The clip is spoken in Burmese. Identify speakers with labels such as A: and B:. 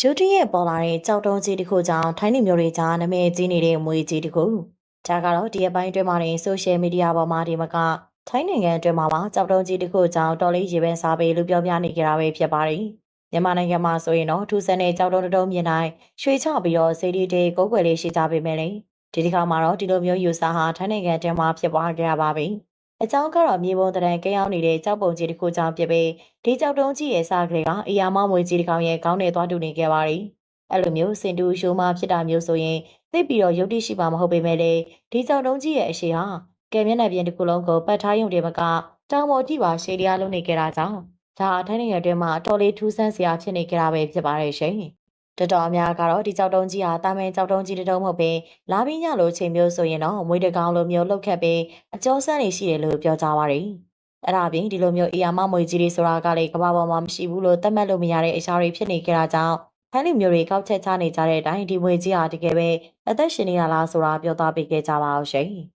A: ရုတ်တရက်ပေါ်လာတဲ့ကြောက်တုံးကြီးတစ်ခုကြောင့်ထိုင်းလူမျိုးတွေကြားနာမည်ကြီးနေတဲ့မွေကြီးတစ်ခုဒါကတော့ဒီအပိုင်းအတွင်းမှာနေဆိုရှယ်မီဒီယာပေါ်မှာဒီမကထိုင်းနိုင်ငံအတွင်းမှာပါကြောက်တုံးကြီးတစ်ခုကြောင့်တော်လေးရေပန်းစားပေးလို့ပြောပြနေကြတာပဲဖြစ်ပါတယ်မြန်မာနိုင်ငံမှာဆိုရင်တော့ထူးဆန်းတဲ့ကြောက်တုံးတုံးမြင်တိုင်းရွှေချပြီးတော့စေဒီတေကိုယ်ွယ်လေးရှိကြပေမဲ့လေဒီတစ်ခါမှာတော့ဒီလိုမျိုးယူဆဟာထိုင်းနိုင်ငံအတွင်းမှာဖြစ်ပွားကြရပါပြီ အကြောင်းကတော့မြေပုံတရံကရောက်နေတဲ့ကြောက်ပုံကြီးတစ်ခုကြောင့်ဖြစ်ပြီးဒီကြောက်တုံးကြီးရဲ့စားကလေးကအီယာမမွေကြီးတစ်ကောင်ရဲ့ခေါင်းနဲ့သွားတူနေခဲ့ပါတယ်။အဲ့လိုမျိုးစင်တူရှိုးမှဖြစ်တာမျိုးဆိုရင်သိပြီးတော့ယုတ်တိရှိပါမဟုတ်ပေမဲ့လေဒီကြောက်တုံးကြီးရဲ့အရှိဟာကဲမျက်နှာပြင်တစ်ခုလုံးကိုပတ်ထားရုံတည်းမကတောင်ပေါ်ကြည့်ပါရှေးတရားလုံးနေကြတာကြောင့်ဒါအထိုင်းနိုင်ငံတွင်းမှာအတော်လေးထူးဆန်းစရာဖြစ်နေကြတာပဲဖြစ်ပါတယ်ရှင်။ တော်တော်အများကတော့ဒီကြောက်တုံးကြီးဟာတာမန်ကြောက်တုံးကြီးတစ်တုံးမဟုတ်ပဲလာပြီးညလိုချိန်မျိုးဆိုရင်တော့မွေးတကောင်လိုမျိုးလှုပ်ခတ်ပြီးအကျော်ဆန်းနေရှိတယ်လို့ပြောကြပါရီ။အဲ့ဒါပြင်ဒီလိုမျိုးအီယာမမွေကြီးတွေဆိုတာကလည်းကမ္ဘာပေါ်မှာမရှိဘူးလို့သတ်မှတ်လို့မရတဲ့အရာတွေဖြစ်နေကြတာကြောင့်ဖန်လူမျိုးတွေကောက်ချက်ချနေကြတဲ့အတိုင်းဒီမွေကြီးဟာတကယ်ပဲအသက်ရှင်နေတာလားဆိုတာပြောသားပေးခဲ့ကြပါအောင်ရှင်။